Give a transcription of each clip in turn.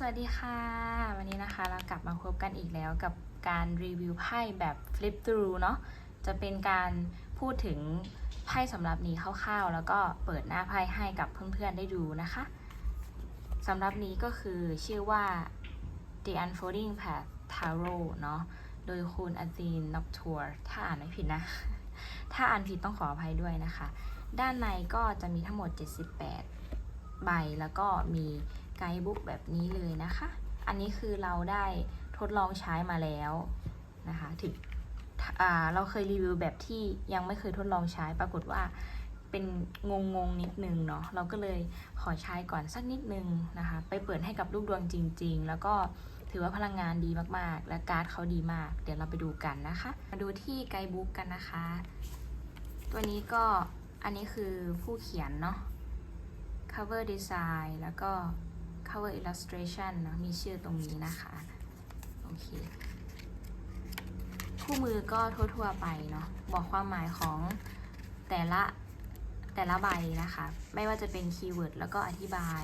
สวัสดีค่ะ วันนี้นะคะเรากลับมาพบกันอีกแล้วกับการรีวิวไพ่แบบ flip through เนาะจะเป็นการพูดถึงไพ่สำหรับนี้คร่าวๆ แล้วก็เปิดหน้าไพ่ให้กับเพื่อนๆได้ดูนะคะสำหรับนี้ก็คือชื่อว่า The Unfolding Path Tarot เนาะโดยคุณอาซีนน็อกทัวร์ถ้าอ่านไม่ผิดนะ ถ้าอ่านผิดต้องขออภัยด้วยนะคะ ด้านในก็จะมีทั้งหมด 78 ใบแล้วก็มี ไกด์บุ๊กแบบนี้เลยนะคะ อันนี้คือเราได้ทดลองใช้มาแล้วนะคะถึงเราเคยรีวิวแบบที่ยังไม่เคยทดลองใช้ปรากฏว่าเป็นงงงนิดนึงเนาะเราก็เลยขอใช้ก่อนสักนิดนึงนะคะ ไปเปิดให้กับลูกดวงจริง ๆ แล้วก็ถือว่าพลังงานดีมากๆ และการ์ดเขาดีมาก เดี๋ยวเราไปดูกันนะคะ มาดูที่ไกด์บุ๊กกันนะคะ ตัวนี้ก็อันนี้คือผู้เขียนเนาะ cover design แล้วก็ cover illustration นะมีชื่อตรงนี้นะคะ โอเค คู่มือก็ทั่วๆไปเนาะ บอกความหมายของแต่ละแต่ละใบนะคะ ไม่ว่าจะเป็นคีย์เวิร์ดแล้วก็อธิบาย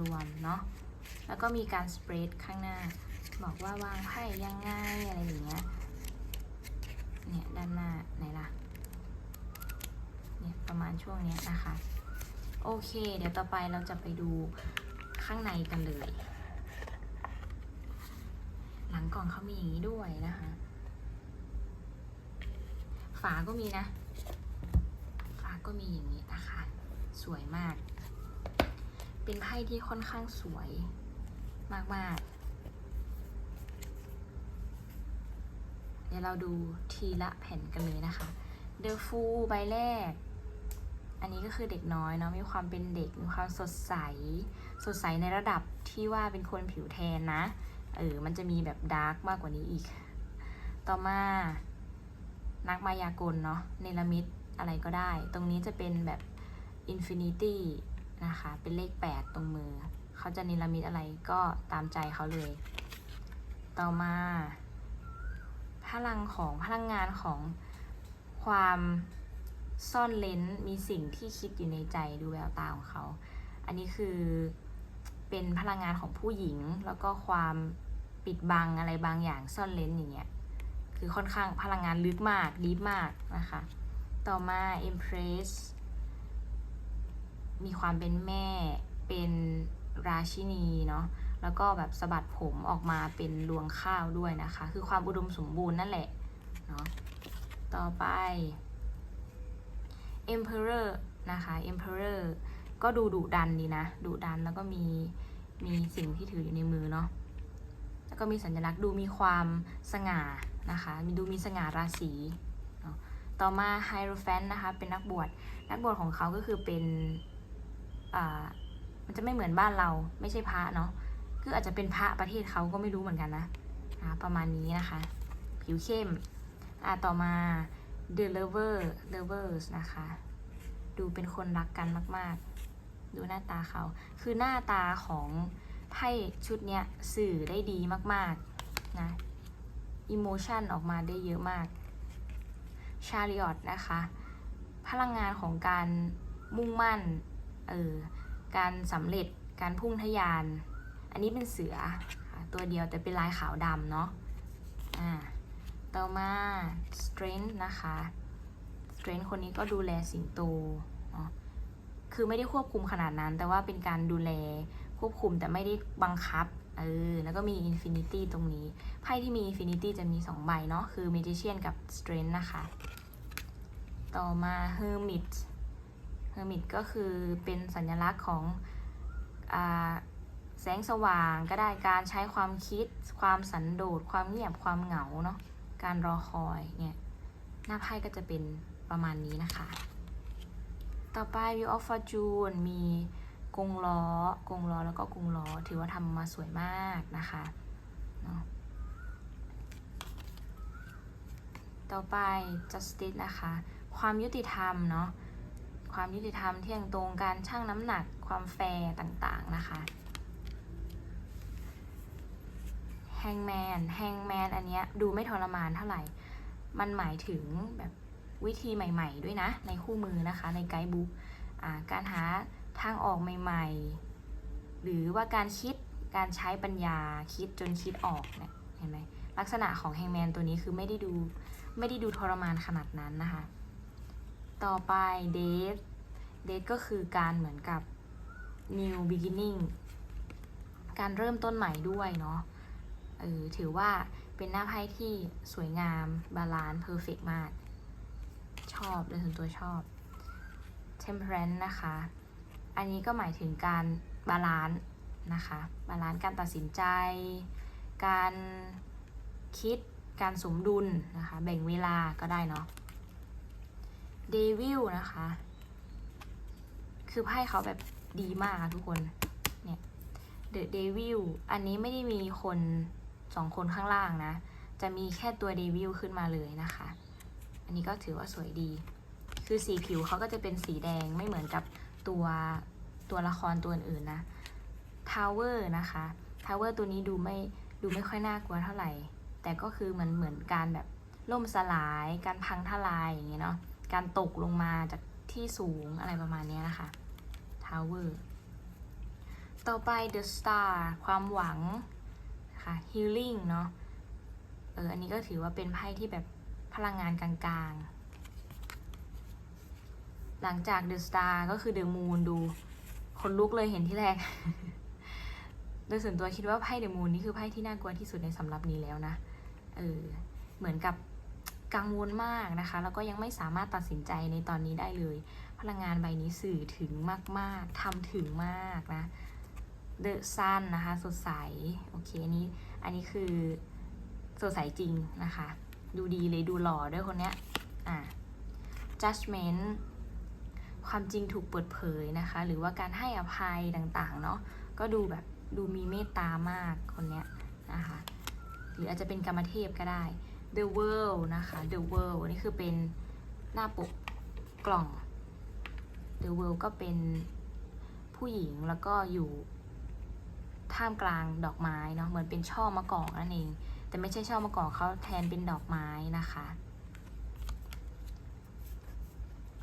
รวมๆ เนาะ แล้วก็มีการสเปรดข้างหน้า บอกว่าวางไพ่ยังไงอะไรอย่างเงี้ย เนี่ยด้านหน้าไหนล่ะ เนี่ยประมาณช่วงเนี้ยนะคะ โอเค เดี๋ยวต่อไปเราจะไปดู ข้างในกันเลย หลังกล่องเขามีอย่างนี้ด้วยนะคะ ฝาก็มีนะ ฝาก็มีอย่างนี้นะคะ สวยมาก เป็นไพ่ที่ค่อนข้างสวยมากๆเดี๋ยวเราดูทีละแผ่นกันเลยนะคะ The Fool ใบแรก อันนี้ก็คือเด็กน้อยเนาะ มีความเป็นเด็ก มีความสดใส สดใสในระดับที่ว่าเป็นคนผิวแทนนะ เออ มันจะมีแบบดาร์กมากกว่านี้อีก ต่อมา นักมายากลเนาะ เนลมิดอะไรก็ได้ ตรงนี้จะเป็นแบบอินฟินิตี้นะคะ เป็นเลข 8 ตรงมือ เขาจะเนลมิดอะไรก็ตามใจเขาเลย ต่อมา พลังของพลังงานของความซ่อนเลนมีสิ่งที่คิดอยู่ในใจดูแววตาของเขา อันนี้คือ เป็นพลังงานของผู้หญิง แล้วก็ความปิดบังอะไรบางอย่างซ่อนเลนอย่างเงี้ยคือค่อนข้างพลังงานลึกมากดีมากนะคะ ต่อมา Impress มีความเป็นแม่เป็นราชินีเนาะแล้วก็แบบสะบัดผมออกมาเป็นรวงข้าวด้วยนะคะ คือความอุดมสมบูรณ์นั่นแหละเนาะต่อไป Emperor นะคะ Emperor ก็ดูดุดันดีนะ ดุดันแล้วก็มี มีสิ่งที่ถืออยู่ในมือเนาะแล้วก็มีสัญลักษณ์ดูมีความสง่านะคะ มีดูมีสง่าราศีเนาะต่อมา Hierophant นะคะ เป็นนักบวช นักบวชของเขาก็คือเป็นอ่ามันจะไม่เหมือนบ้านเรา ไม่ใช่พระเนาะ คืออาจจะเป็นพระประเทศเขาก็ไม่รู้เหมือนกันนะอ่าประมาณนี้นะคะ ผิวเข้มอ่าต่อมา The Lover Lovers นะคะ ดูเป็นคนรักกันมาก ๆ ดูหน้าตาเขา คือหน้าตาของไพ่ชุดเนี้ยสื่อได้ดีมากๆนะอิโมชันออกมาได้เยอะมากชาริออตนะคะ พลังงานของการมุ่งมั่นเออการสำเร็จการพุ่งทะยาน อันนี้เป็นเสือตัวเดียวแต่เป็นลายขาวดำเนาะอ่าต่อมา strength นะคะ strength คนนี้ก็ดูแลสิงโต คือไม่ได้ควบคุมขนาดนั้น แต่ว่าเป็นการดูแลควบคุมแต่ไม่ได้บังคับเออแล้วก็มี infinity ตรงนี้ไพ่ที่มี infinity จะมี 2 ใบเนาะคือ magician กับ strength นะคะ ต่อมา hermit hermit ก็คือเป็นสัญลักษณ์ของอแสงสว่างก็ได้การใช้ความคิด ความสันโดษความเงียบความเหงาเนาะการรอคอยเนี่ยหน้าไพ่ก็จะเป็นประมาณนี้นะคะ ต่อไป View of Fortune มีกงล้อกงล้อแล้วก็กงล้อ ถือว่าทำมาสวยมากนะคะเนาะต่อไป Justice นะคะ ความยุติธรรมเนาะความยุติธรรมเที่ยงตรงการชั่งน้ำหนักความแฟร์ต่างๆนะคะ Hangman Hangman อันเนี้ยดูไม่ทรมานเท่าไหร่ มันหมายถึงแบบ วิธีใหม่ ๆ ด้วยนะ ในคู่มือนะคะในไกด์บุ๊กการหาทางออกใหม่ ๆ หรือว่าการคิดการใช้ปัญญาคิดจนคิดออกเนี่ยเห็นไหมลักษณะของแฮงแมนตัวนี้คือไม่ได้ดูไม่ได้ดูทรมานขนาดนั้นนะคะ ต่อไปเดทเดทก็คือการเหมือนกับ new beginning การเริ่มต้นใหม่ด้วยเนาะเออถือว่าเป็นหน้าไพ่ที่สวยงามบาลานซ์เพอร์เฟกมาก ชอบโดยส่วนตัวชอบ temperance นะคะ อันนี้ก็หมายถึงการบาลานซ์นะคะ บาลานซ์การตัดสินใจ การคิด การสมดุลนะคะ แบ่งเวลาก็ได้เนาะเดวิลนะคะ คือไพ่เขาแบบดีมากทุกคน เนี่ยเดอะเดวิลอันนี้ไม่ได้มีคนสองคนข้างล่างนะ จะมีแค่ตัวเดวิลขึ้นมาเลยนะคะ อันนี้ก็ถือว่าสวยดี คือสีผิวเขาก็จะเป็นสีแดงไม่เหมือนกับตัวตัวละครตัวอื่นนะทาวเวอร์นะคะทาวเวอร์ตัวนี้ดูไม่ดูไม่ค่อยน่ากลัวเท่าไหร่ แต่ก็คือมันเหมือนการแบบล่มสลาย การพังทลายอย่างเงี้ยเนาะการตกลงมาจากที่สูงอะไรประมาณเนี้ยนะคะทาวเวอร์ต่อไป The Star ความหวังนะคะ Healing เนาะเอออันนี้ก็ถือว่าเป็นไพ่ที่แบบ พลังงานกลางๆ หลังจาก The Star ก็คือ The Moon ดูคนลุกเลยเห็นที่แรก โดยส่วนตัวคิดว่าไพ่ The Moon นี่คือไพ่ที่น่ากลัวที่สุดในสำหรับนี้แล้วนะเออเหมือนกับกังวลมากนะคะ แล้วก็ยังไม่สามารถตัดสินใจในตอนนี้ได้เลย พลังงานใบนี้สื่อถึงมาก ๆทำถึงมากนะ The Sun นะคะ สดใส โอเค อันนี้ อันนี้คือสดใสจริงนะคะ ดูดีเลยดูหล่อด้วยคนเนี้ย อ่า judgment ความจริงถูกเปิดเผยนะคะ หรือว่าการให้อภัยต่างๆ เนาะก็ดูแบบดูมีเมตตามากคนเนี้ยนะคะ หรืออาจจะเป็นกรรมเทพก็ได้ The World นะคะ The World นี่คือเป็นหน้าปกกล่อง The World ก็เป็นผู้หญิงแล้วก็อยู่ท่ามกลางดอกไม้เนาะเหมือนเป็นช่อมะกอกนั่นเอง แต่ไม่ใช่ช่อมะกอกเขาแทนเป็นดอกไม้นะคะ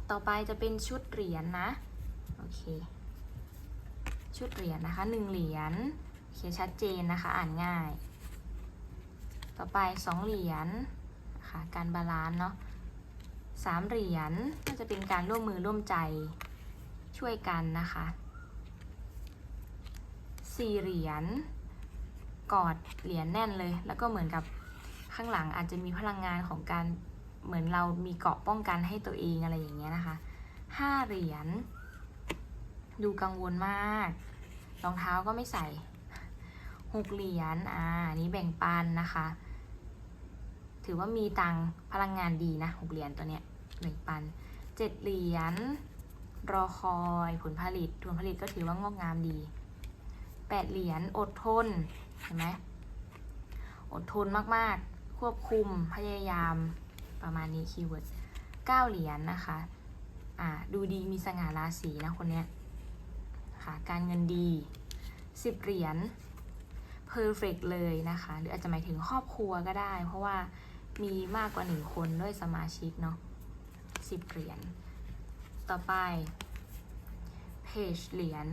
ต่อไปจะเป็นชุดเหรียญนนะ โอเค ชุดเหรียญนะคะหนึ่งเหรียญเขียนชัดเจนนะคะ อ่านง่าย ต่อไปสองเหรียญนะคะการบาลานซ์เนาะสามเหรียญก็จะเป็นการร่วมมือร่วมใจช่วยกันนะคะสี่เหรียญ กอดเหรียญแน่นเลย แล้วก็เหมือนกับข้างหลังอาจจะมีพลังงานของการเหมือนเรามีเกราะป้องกันให้ตัวเองอะไรอย่างเงี้ยนะคะห้าเหรียญดูกังวลมากรองเท้าก็ไม่ใส่หกเหรียญอ่านี้แบ่งปันนะคะ ถือว่ามีตังพลังงานดีนะหกเหรียญตัวเนี้ยแบ่งปันเจ็ดเหรียญรอคอยผลผลิตผลผลิตก็ถือว่างอกงามดีแปดเหรียญอดทน เห็นไหมอดทนมากๆ ควบคุมพยายามประมาณนี้คีย์เวิร์ดเก้าเหรียญนะคะอ่าดูดีมีสง่าราศีนะคนเนี้ยค่ะการเงินดีสิบเหรียญ perfect เลยนะคะ หรืออาจจะหมายถึงครอบครัวก็ได้ เพราะว่ามีมากกว่าหนึ่งคนด้วยสมาชิกเนาะสิบเหรียญ ต่อไป page เหรียญ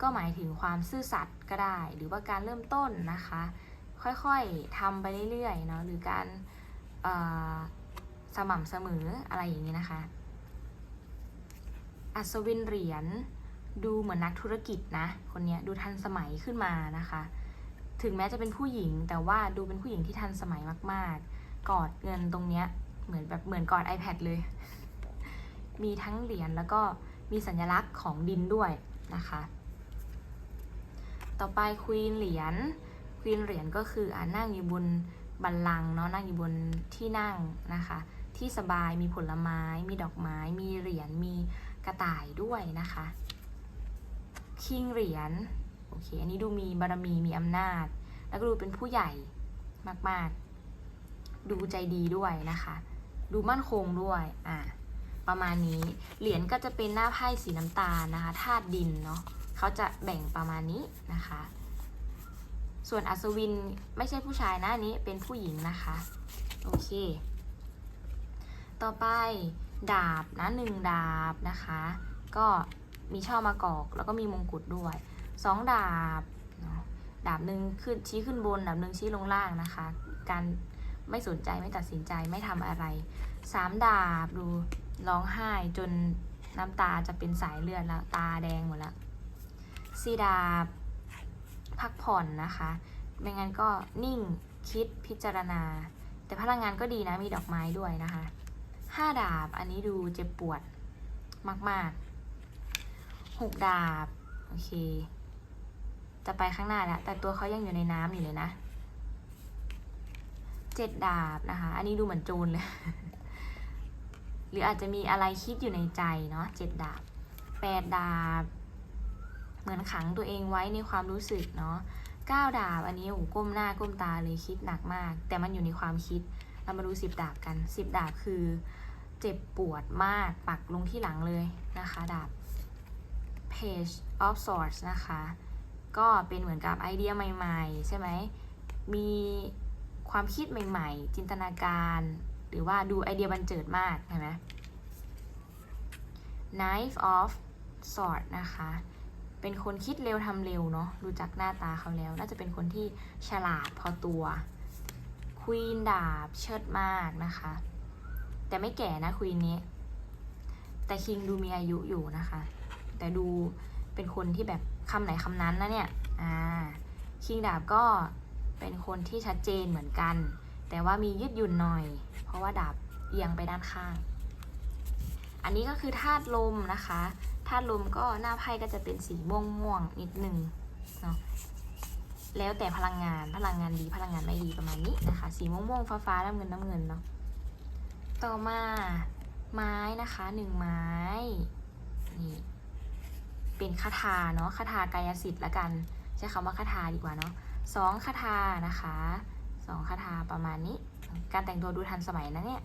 ก็หมายถึงความซื่อสัตย์ก็ได้ หรือว่าการเริ่มต้นนะคะ ค่อยๆทำไปเรื่อยๆเนาะหรือการสม่ำเสมออะไรอย่างนี้นะคะ อัศวินเหรียญดูเหมือนนักธุรกิจนะ คนเนี้ยดูทันสมัยขึ้นมานะคะ ถึงแม้จะเป็นผู้หญิง แต่ว่าดูเป็นผู้หญิงที่ทันสมัยมาก ๆ กอดเงินตรงเนี้ยเหมือนแบบเหมือนกอด iPad เลย มีทั้งเหรียญแล้วก็มีสัญลักษณ์ของดินด้วยนะคะ ต่อไปควีนเหรียญควีนเหรียญก็คืออ่านั่งอยู่บนบัลลังก์เนาะนั่งอยู่บนที่นั่งนะคะ ที่สบายมีผลไม้ มีดอกไม้ มีเหรียญมีกระต่ายด้วยนะคะคิงเหรียญโอเคอันนี้ดูมีบารมีมีอำนาจ แล้วก็ดูเป็นผู้ใหญ่มากๆ ดูใจดีด้วยนะคะ ดูมั่นคงด้วยอ่าประมาณนี้เหรียญก็จะเป็นหน้าไพ่สีน้ำตาลนะคะธาตุดินเนาะ เขาจะแบ่งประมาณนี้นะคะ ส่วนอัศวินไม่ใช่ผู้ชายนะอันนี้เป็นผู้หญิงนะคะ โอเค ต่อไปดาบนะหนึ่งดาบนะคะ ก็มีช่อมากอกแล้วก็มีมงกุฎด้วยสองดาบดาบหนึ่งขึ้นชี้ขึ้นบน ดาบหนึ่งชี้ลงล่างนะคะ การไม่สนใจไม่ตัดสินใจไม่ทำอะไรสามดาบดูร้องไห้จนน้ำตาจะเป็นสายเลือดแล้ว ตาแดงหมดแล้ว สี่ดาพักผ่อนนะคะไม่งั้นก็นิ่งคิดพิจารณา แต่พลังงานก็ดีนะมีดอกไม้ด้วยนะคะห้าดาบอันนี้ดูเจ็บปวดมากๆหกดาบโอเค จะไปข้างหน้าแล้ว แต่ตัวเขายังอยู่ในน้ำอยู่เลยนะเจ็ดดาบนะคะ อันนี้ดูเหมือนโจรเลย หรืออาจจะมีอะไรคิดอยู่ในใจเนาะเจ็ดดาบแปดดาบ เหมือนขังตัวเองไว้ในความรู้สึกเนาะก้าดาบอันนี้โอ้ก้มหน้าก้มตาเลยคิดหนักมาก แต่มันอยู่ในความคิดเรามาดูสิบดาบกันสิบดาบคือ เจ็บปวดมากปักลงที่หลังเลยนะคะ ดาบ page of swords นะคะ ก็เป็นเหมือนกับไอเดียใหม่ๆ ใช่ไหมมีความคิดใหม่ ๆ จินตนาการ หรือว่าดูไอเดียบันเจิดมากเห็นไหม knife of sword นะคะ เป็นคนคิดเร็วทำเร็วเนาะดูจากหน้าตาเขาแล้ว น่าจะเป็นคนที่ฉลาดพอตัวควีนดาบเชิดมากนะคะ แต่ไม่แก่นะควีนนี้ แต่คิงดูมีอายุอยู่นะคะ แต่ดูเป็นคนที่แบบคำไหนคำนั้นนะเนี่ยอ่าคิงดาบก็เป็นคนที่ชัดเจนเหมือนกัน แต่ว่ามียืดหยุ่นหน่อย เพราะว่าดาบเอียงไปด้านข้าง อันนี้ก็คือธาตุลมนะคะธาตุลมก็หน้าไพ่ก็จะเป็นสีม่วงม่วงนิดหนึ่งเนาะแล้วแต่พลังงานพลังงานดีพลังงานไม่ดีประมาณนี้นะคะ สีม่วงม่วงฟ้าฟ้าน้ำเงินน้ำเงินเนาะต่อมาไม้นะคะหนึ่งไม้นี่เป็นคาถาเนาะคาถากายสิทธิ์ละกัน ใช้คำว่าคาถาดีกว่าเนาะสองคาถานะคะสองคาถาประมาณนี้ การแต่งตัวดูทันสมัยนะเนี่ย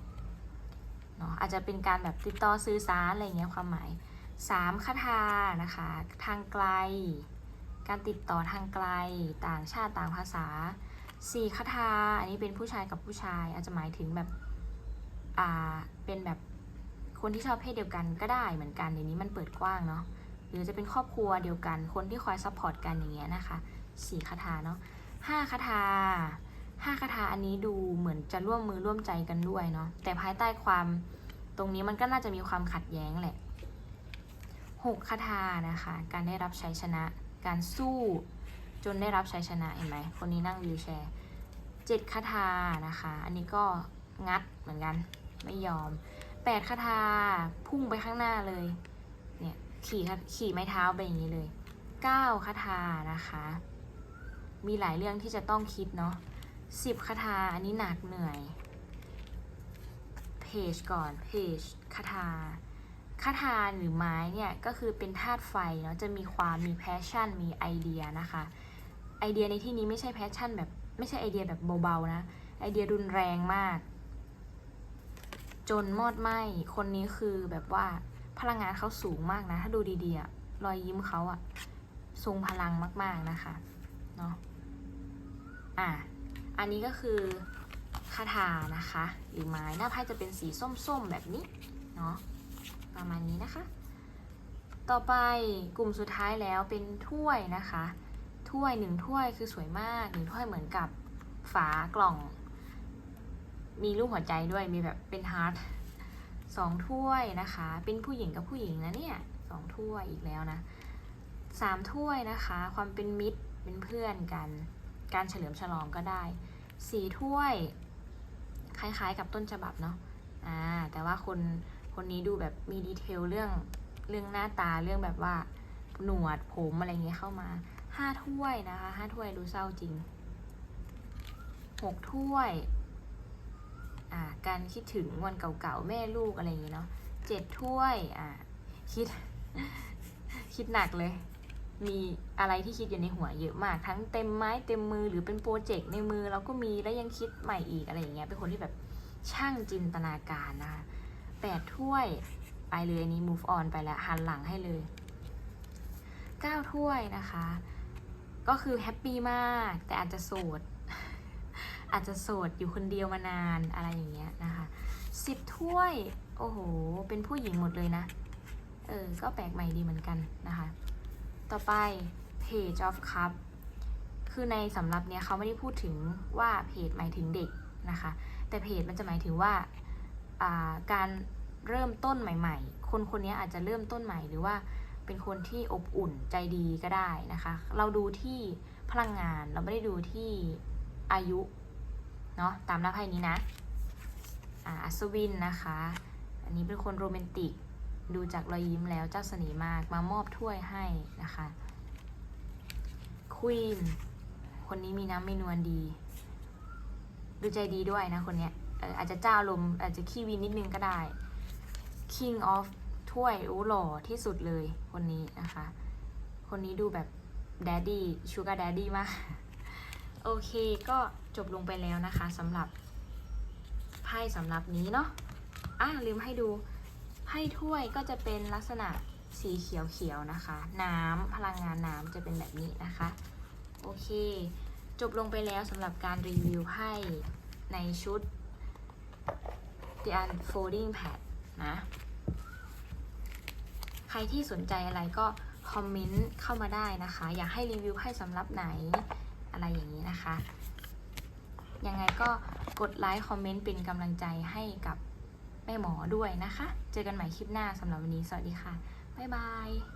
เนาะอาจจะเป็นการแบบติดต่อสื่อสารอะไรเงี้ยความหมายสามคาถานะคะ ทางไกล การติดต่อทางไกล ต่างชาติต่างภาษาสี่คาถาอันนี้เป็นผู้ชายกับผู้ชาย อาจจะหมายถึงแบบอ่าเป็นแบบคนที่ชอบเพศเดียวกันก็ได้เหมือนกันเดี๋ยวนี้มันเปิดกว้างเนาะหรือจะเป็นครอบครัวเดียวกันคนที่คอยซัพพอร์ตกันอย่างเงี้ยนะคะสี่คาถาเนาะห้าคาถา ห้าคาถาอันนี้ดูเหมือนจะร่วมมือร่วมใจกันด้วยเนาะแต่ภายใต้ความตรงนี้มันก็น่าจะมีความขัดแย้งแหละหกคาถานะคะ การได้รับชัยชนะ การสู้จนได้รับชัยชนะเห็นไหมคนนี้นั่งวิวแชร์เจ็ดคาถานะคะ อันนี้ก็งัดเหมือนกันไม่ยอมแปดคาถาพุ่งไปข้างหน้าเลยเนี่ยขี่ขี่ไม้เท้าไปอย่างนี้เลยเก้าคาถานะคะ มีหลายเรื่องที่จะต้องคิดเนาะ สิบคาถาอันนี้หนักเหนื่อยเพจก่อนเพจคาถาคาถาหรือไม้เนี่ยก็คือเป็นธาตุไฟเนาะจะมีความมีแพชชั่นมีไอเดียนะคะไอเดียในที่นี้ไม่ใช่แพชชั่นแบบไม่ใช่ไอเดียแบบเบาๆนะไอเดียรุนแรงมาก จนมอดไหมคนนี้คือแบบว่าพลังงานเขาสูงมากนะ ถ้าดูดีๆอะรอยยิ้มเขาอะทรงพลังมากๆนะคะเนาะอะ อันนี้ก็คือคาถานะคะ หรือไม้หน้าไพ่จะเป็นสีส้มๆแบบนี้เนาะประมาณนี้นะคะ ต่อไปกลุ่มสุดท้ายแล้วเป็นถ้วยนะคะ ถ้วยหนึ่งถ้วยคือสวยมากหนึ่งถ้วยเหมือนกับฝากล่อง มีรูปหัวใจด้วยมีแบบเป็นฮาร์ทสองถ้วยนะคะ เป็นผู้หญิงกับผู้หญิงนะเนี่ยสองถ้วยอีกแล้วนะสามถ้วยนะคะ ความเป็นมิตรเป็นเพื่อนกัน การเฉลิมฉลองก็ได้สี่ถ้วย คล้ายๆกับต้นฉบับเนาะอ่าแต่ว่าคนคนนี้ดูแบบมีดีเทลเรื่องเรื่องหน้าตาเรื่องแบบว่าหนวดผมอะไรเงี้ยเข้ามาห้าถ้วยนะคะห้าถ้วยดูเศร้าจริงหกถ้วยอ่าการคิดถึงวันเก่าๆแม่ลูกอะไรอย่างเงี้เนาะเจ็ดถ้วยอ่าคิด คิดหนักเลย มีอะไรที่คิดอยู่ในหัวเยอะมาก ทั้งเต็มไม้เต็มมือหรือเป็นโปรเจกต์ในมือเราก็มีแล้วยังคิดใหม่อีกอะไรอย่างเงี้ยเป็นคนที่แบบช่างจินตนาการนะคะแปดถ้วยไปเลยนนี้ move on ไปแล้วหันหลังให้เลยเก้าถ้วยนะคะ ก็คือแฮปปี้มาก แต่อาจจะโสด อาจจะโสดอยู่คนเดียวมานานอะไรอย่างเงี้ยนะคะสิบถ้วย โอ้โห เป็นผู้หญิงหมดเลยนะ เออ ก็แปลกใหม่ดีเหมือนกันนะคะ ต่อไปเพ page of cup คือในสำรับเนี้ยเขาไม่ได้พูดถึงว่าเพจหมายถึงเด็กนะคะ แต่เพจมันจะหมายถึงว่าาการเริ่มต้นใหม่ ๆ คนคนนี้อาจจะเริ่มต้นใหม่หรือว่าเป็นคนที่อบอุ่นใจดีก็ได้นะคะ เราดูที่พลังงานเราไม่ได้ดูที่อายุเนาะตามหน้าไพ่นี้นะอัศวินนะคะ อันนี้เป็นคนโรแมนติก ดูจากรอยยิ้มแล้วเจ้าเสน่ห์มากมามอบถ้วยให้นะคะควีนคนนี้มีน้ำไมีนวลดี ดูใจดีด้วยนะคนเนี้ยอาจจะเจ้าลมอาจจะขี้วินนิดนึงก็ได้ King of ถ้วยโอ้หล่อที่สุดเลยคนนี้นะคะ คนนี้ดูแบบแดดดี้ชูการ์แดดดี้มาก โอเคก็จบลงไปแล้วนะคะสำหรับไพ่สำหรับนี้เนาะอะลืมให้ดู ไพ่ถ้วยก็จะเป็นลักษณะสีเขียวๆนะคะ น้ำพลังงานน้ำจะเป็นแบบนี้นะคะ โอเค จบลงไปแล้วสำหรับการรีวิวไพ่ในชุด The Unfolding Pad นะ ใครที่สนใจอะไรก็คอมเมนต์เข้ามาได้นะคะ อยากให้รีวิวไพ่สำหรับไหนอะไรอย่างนี้นะคะ ยังไงก็กดไลค์คอมเมนต์เป็นกำลังใจให้กับ แม่หมอด้วยนะคะ เจอกันใหม่คลิปหน้าสำหรับวันนี้ สวัสดีค่ะ บ๊ายบาย